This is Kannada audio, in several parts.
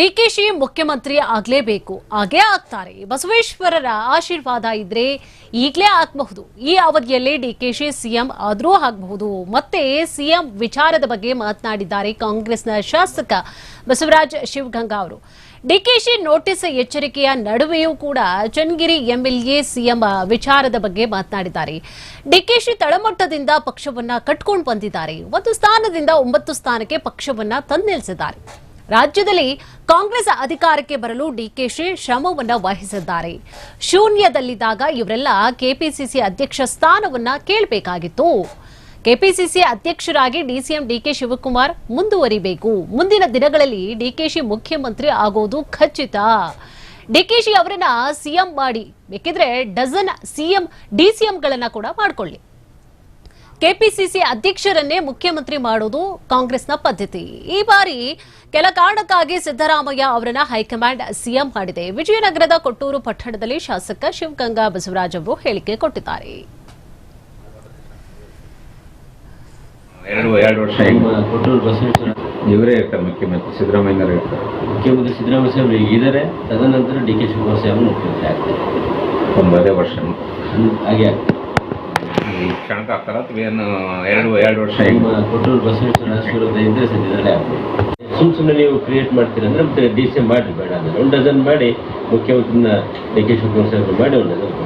ಡಿಕೆಶಿ ಮುಖ್ಯಮಂತ್ರಿ ಆಗ್ಲೇಬೇಕು. ಹಾಗೆ ಆಗ್ತಾರೆ. ಬಸವೇಶ್ವರರ ಆಶೀರ್ವಾದ ಇದ್ರೆ ಈಗಲೇ ಆಗಬಹುದು. ಈ ಅವಧಿಯಲ್ಲಿ ಡಿಕೆಶಿ ಸಿಎಂ ಆದರೂ ಆಗಬಹುದು. ಮತ್ತೆ ಸಿಎಂ ವಿಚಾರದ ಬಗ್ಗೆ ಮಾತನಾಡಿದ್ದಾರೆ ಕಾಂಗ್ರೆಸ್ನ ಶಾಸಕ ಬಸವರಾಜ್ ಶಿವಗಂಗಾ ಅವರು. ಡಿಕೆಶಿ ನೋಟಿಸ್ ಎಚ್ಚರಿಕೆಯ ನಡುವೆಯೂ ಕೂಡ ಚನ್ನಗಿರಿ ಎಂಎಲ್ಎ ಸಿಎಂ ವಿಚಾರದ ಬಗ್ಗೆ ಮಾತನಾಡಿದ್ದಾರೆ. ಡಿಕೆಶಿ ತಳಮಟ್ಟದಿಂದ ಪಕ್ಷವನ್ನ ಕಟ್ಕೊಂಡು ಬಂದಿದ್ದಾರೆ. ಒಂದು ಸ್ಥಾನದಿಂದ ಒಂಬತ್ತು ಸ್ಥಾನಕ್ಕೆ ಪಕ್ಷವನ್ನ ತಂದಿಳಿಸಿದ್ದಾರೆ ರಾಜ್ಯದಲ್ಲಿ ಕಾಂಗ್ರೆಸ್ ಅಧಿಕಾರಕ್ಕೆ ಬರಲು ಡಿಕೆಶಿ ಶ್ರಮವನ್ನು ವಹಿಸಿದ್ದಾರೆ. ಶೂನ್ಯದಲ್ಲಿದ್ದಾಗ ಇವರೆಲ್ಲ ಕೆಪಿಸಿಸಿ ಅಧ್ಯಕ್ಷ ಸ್ಥಾನವನ್ನ ಕೇಳಬೇಕಾಗಿತ್ತು. ಕೆಪಿಸಿಸಿ ಅಧ್ಯಕ್ಷರಾಗಿ ಡಿಸಿಎಂ ಡಿಕೆ ಶಿವಕುಮಾರ್ ಮುಂದುವರಿಬೇಕು. ಮುಂದಿನ ದಿನಗಳಲ್ಲಿ ಡಿಕೆಶಿ ಮುಖ್ಯಮಂತ್ರಿ ಆಗೋದು ಖಚಿತ. ಡಿಕೆಶಿ ಅವರನ್ನ ಸಿಎಂ ಮಾಡಿ, ಬೇಕಿದ್ರೆ ಡಜನ್ ಸಿಎಂ ಡಿಸಿಎಂಗಳನ್ನ ಕೂಡ ಮಾಡ್ಕೊಳ್ಳಿ. ಕೆಪಿಸಿಸಿ ಅಧ್ಯಕ್ಷರನ್ನೇ ಮುಖ್ಯಮಂತ್ರಿ ಮಾಡೋದು ಕಾಂಗ್ರೆಸ್ನ ಪದ್ಧತಿ. ಈ ಬಾರಿ ಕೆಲ ಕಾರಣಕ್ಕಾಗಿ ಸಿದ್ದರಾಮಯ್ಯ ಅವರನ್ನ ಹೈಕಮಾಂಡ್ ಸಿಎಂ ಮಾಡಿದೆ. ವಿಜಯನಗರದ ಕೊಟ್ಟೂರು ಪಟ್ಟಣದಲ್ಲಿ ಶಾಸಕ ಶಿವಗಂಗಾ ಬಸವರಾಜ್ ಅವರು ಹೇಳಿಕೆ ಕೊಟ್ಟಿದ್ದಾರೆ. ಎರಡು ಎರಡು ವರ್ಷ ಕೊಟ್ಟೂರು ಬಸವೇಶ್ವರ ಇವರೇ ಇರ್ತಾರೆ ಮುಖ್ಯಮಂತ್ರಿ ಸಿದ್ದರಾಮಯ್ಯನವರು ಇರ್ತಾರೆ. ಮುಖ್ಯಮಂತ್ರಿ ಸಿದ್ದರಾಮಯ್ಯ ಸಾಹೇಬರು ಇದ್ದಾರೆ. ತದನಂತರ ಡಿ ಕೆ ಶಿವಕುಮಾರ್ ಸಾಹೇಬರು ಮುಖ್ಯಮಂತ್ರಿ ಆಗ್ತಾರೆ. ಒಂಬತ್ತೇ ವರ್ಷ. ಹಾಗೆ ಆಗ್ತದೆ. ಕ್ಷಣಕ್ಕೆ ಆಗ್ತಾರ ಅಥವಾ ಏನು ಎರಡು ಎರಡು ವರ್ಷ ಕೊಟ್ಟೂರು ಬಸವೇಶ್ವರ ಸದ್ಯದಲ್ಲೇ ಆಗ್ತದೆ ಸುಮ್ ಸುಮ್ಮನೆ ನೀವು ಕ್ರಿಯೇಟ್ ಮಾಡ್ತೀರಂದ್ರೆ ಮತ್ತೆ ಡಿ ಸಿ ಮಾಡಿ ಬೇಡ ಅಂದ್ರೆ ಒಂದು ಡಜನ್ ಮಾಡಿ ಮುಖ್ಯಮಂತ್ರಿನ ಡಿ ಕೆ ಶಿವಕುಮಾರ್ ಸಾಹೇಬ್ ಮಾಡಿ ಒಂದು ಡಜನ್.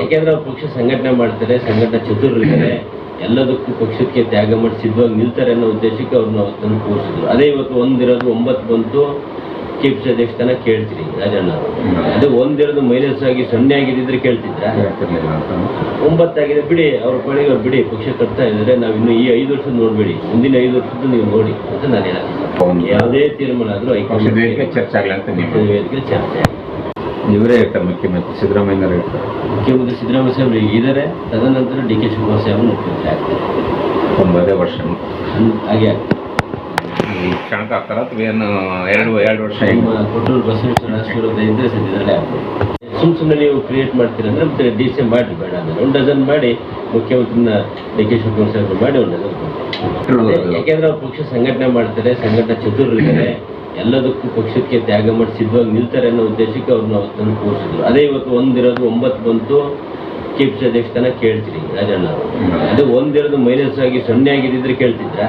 ಯಾಕೆಂದ್ರೆ ಅವ್ರು ಪಕ್ಷ ಸಂಘಟನೆ ಮಾಡ್ತಾರೆ ಸಂಘಟನೆ ಚತುರ್ಗಿದ್ದಾರೆ ಎಲ್ಲದಕ್ಕೂ ಪಕ್ಷಕ್ಕೆ ತ್ಯಾಗ ಮಾಡಿ ಸಿದ್ಧವಾಗಿ ನಿಲ್ತಾರೆ ಅನ್ನೋ ಉದ್ದೇಶಕ್ಕೆ ಅವ್ರನ್ನ ಅವತ್ತನ್ನು ಕೂರಿಸಿದ್ರು. ಅದೇ ಇವತ್ತು ಒಂದಿರೋದು ಒಂಬತ್ತು ಬಂತು ಕೆಪಿಸಿ ಅಧ್ಯಕ್ಷತನ ಕೇಳ್ತೀರಿ ರಾಜಣ್ಣ ಅದು ಒಂದಿರೋದು ಮೈನಸ್ ಆಗಿ ಸೊನ್ನೆ ಆಗಿದ್ದಿದ್ರೆ ಕೇಳ್ತಿದ್ರ? ಅಂತ. ಒಂಬತ್ತಾಗಿದೆ ಬಿಡಿ ಅವ್ರ ಬಳಿ ಅವ್ರು ಬಿಡಿ ಪಕ್ಷ ಕಟ್ತಾ ಇದ್ದಾರೆ ನಾವು ಇನ್ನು ಈ ಐದು ವರ್ಷ ನೋಡ್ಬೇಡಿ ಮುಂದಿನ ಐದು ವರ್ಷದ್ದು ನೀವು ನೋಡಿ ಅಂತ ನಾನು ಹೌದು. ಹೇಳ ಯಾವುದೇ ತೀರ್ಮಾನ ಆದರೂ ಐದು ಚರ್ಚೆ ಆಗಲಿ ಅಂತ ನೀವು ಚರ್ಚೆ ಇವರೇ ಹೇಳ್ತಾರೆ ಮುಖ್ಯಮಂತ್ರಿ ಸಿದ್ದರಾಮಯ್ಯನವರು ಹೇಳ್ತಾರೆ ಮುಖ್ಯಮಂತ್ರಿ ಸಿದ್ದರಾಮಯ್ಯ ಸಾಹೇಬರು ಈಗ ಇದ್ದಾರೆ ತದನಂತರ ಡಿ ಕೆ ಶಿವಕುಮಾರ್ ಸಾಹೇಬರು ಮುಖ್ಯಮಂತ್ರಿ ಆಗ್ತಾರೆ. ಒಂಬತ್ತೇ ವರ್ಷ. ಹಾಗೆ. ಈ ಕ್ಷಣಕ್ಕೆ ಆಗ್ತಾರ ಅಥವಾ ಏನು ಎರಡು ಎರಡು ವರ್ಷ ಕೊಟ್ಟರು ಕೊಟ್ಟೂರು ಬಸವೇಶ್ವರ ಆಶೀರ್ವಾದ ಇದ್ದರೆ ಸದ್ಯದಲ್ಲೇ ಆಗ್ತದೆ. ಸುಮ್ ಸುಮ್ಮನೆ ನೀವು ಕ್ರಿಯೇಟ್ ಮಾಡ್ತೀರಂದ್ರೆ ಮತ್ತೆ ಡಿ ಸಿ ಮಾಡಿ ಬೇಡ ಅಂದ್ರೆ ಒಂದು ಡಜನ್ ಮಾಡಿ ಮುಖ್ಯಮಂತ್ರಿನ ಡಿ ಕೆ ಶಿವಕುಮಾರ್ ಸಾಹೇಬರು ಮಾಡಿ ಒಂದು ಡಜನ್. ಯಾಕೆಂದ್ರೆ ಅವ್ರು ಪಕ್ಷ ಸಂಘಟನೆ ಮಾಡ್ತಾರೆ ಸಂಘಟನೆ ಚತುರರಿದ್ದಾರೆ. ಎಲ್ಲದಕ್ಕೂ ಪಕ್ಷಕ್ಕೆ ತ್ಯಾಗ ಮಾಡಿ ಸಿದ್ಧವಾಗಿ ನಿಲ್ತಾರೆ ಅನ್ನೋ ಉದ್ದೇಶಕ್ಕೆ ಅವ್ರನ್ನ ಅವತ್ತನ್ನು ಕೂರಿಸಿದ್ರು. ಅದೇ ಇವತ್ತು ಒಂದಿರೋದು ಒಂಬತ್ತು ಬಂತು. ಕೆಪಿಸಿ ಅಧ್ಯಕ್ಷ ತನ ಕೇಳ್ತೀರಿ ರಾಜಣ್ಣ ಅವರು ಒಂದೆರಡು ಮೈನಸ್ ಆಗಿ ಸೊನ್ನೆ ಆಗಿದ್ದಿದ್ರೆ ಕೇಳ್ತಿದ್ರ?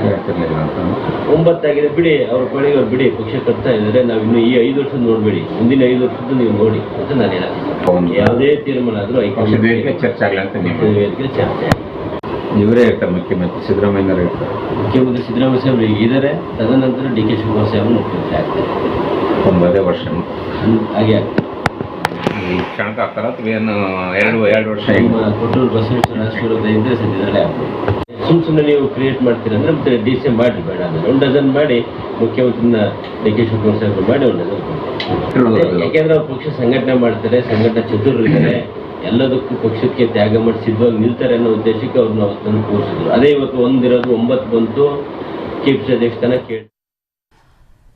ಒಂಬತ್ತಾಗಿದೆ ಬಿಡಿ ಅವ್ರ ಪಣಿಗೆ ಅವ್ರು ಬಿಡಿ ಪಕ್ಷ ಕಟ್ತಾ ಇದ್ದಾರೆ ನಾವು ಇನ್ನು ಈ ಐದು ವರ್ಷದ ನೋಡ್ಬೇಡಿ ಮುಂದಿನ ಐದು ವರ್ಷದ್ದು ನೀವು ನೋಡಿ ಅಂತ ನಾನು ಹೇಳ. ಯಾವುದೇ ತೀರ್ಮಾನ ಆದರೂ ಚರ್ಚೆ ಆಗಲ್ಲ ಅಂತ ಚರ್ಚೆ ಇವರೇ ಇರ್ತಾರೆ ಮುಖ್ಯಮಂತ್ರಿ ಸಿದ್ದರಾಮಯ್ಯನವರು ಇರ್ತಾರೆ ಮುಖ್ಯಮಂತ್ರಿ ಸಿದ್ದರಾಮಯ್ಯ ಸಾಹೇಬರು ಇದ್ದಾರೆ ತದನಂತರ ಡಿ ಕೆ ಶಿವಕುಮಾರ್ ಸಾಹೇಬರು ಮುಖ್ಯಮಂತ್ರಿ ಆಗ್ತಾರೆ. ಒಂಬತ್ತೇ ವರ್ಷ. ಹಾಗೆ ಆಗ್ತದೆ. ಕ್ಷಣಕ್ಕೆ ಆಗ್ತಾರ ಅಥವಾ ಏನು ಎರಡು ಎರಡು ವರ್ಷ ಕೊಟ್ಟೂರು ಬಸವೇಶ್ವರ ಸದ್ಯದಲ್ಲೇ ಆಗ್ತದೆ ಸುಮ್ ಸುಮ್ಮನೆ ನೀವು ಕ್ರಿಯೇಟ್ ಮಾಡ್ತೀರಂದ್ರೆ ಮತ್ತೆ ಡಿ ಸಿ ಮಾಡಿ ಬೇಡ ಅಂದ್ರೆ. ಒಂದು ಡಜನ್ ಮಾಡಿ ಮುಖ್ಯಮಂತ್ರಿನ ಡಿ ಕೆ ಶಿವಕುಮಾರ್ ಮಾಡಿ ಒಂದು ಡಜನ್. ಯಾಕೆಂದ್ರೆ ಅವ್ರು ಪಕ್ಷ ಸಂಘಟನೆ ಮಾಡ್ತಾರೆ ಸಂಘಟನೆ ಚತುರರಿದ್ದಾರೆ. ಎಲ್ಲದಕ್ಕೂ ಪಕ್ಷಕ್ಕೆ ತ್ಯಾಗ ಮಾಡಿ ಸಿದ್ಧವಾಗಿ ನಿಲ್ತಾರೆ ಅನ್ನೋ ಉದ್ದೇಶಕ್ಕೆ ಅವ್ರನ್ನ ಅವತ್ತನ್ನು ಕೂರಿಸಿದ್ರು. ಅದೇ ಇವತ್ತು ಒಂದಿರೋದು ಒಂಬತ್ತು ಬಂತು ಕೆಪಿಸಿ ಸಿ ಅಧ್ಯಕ್ಷತನ ಕೇಳಿ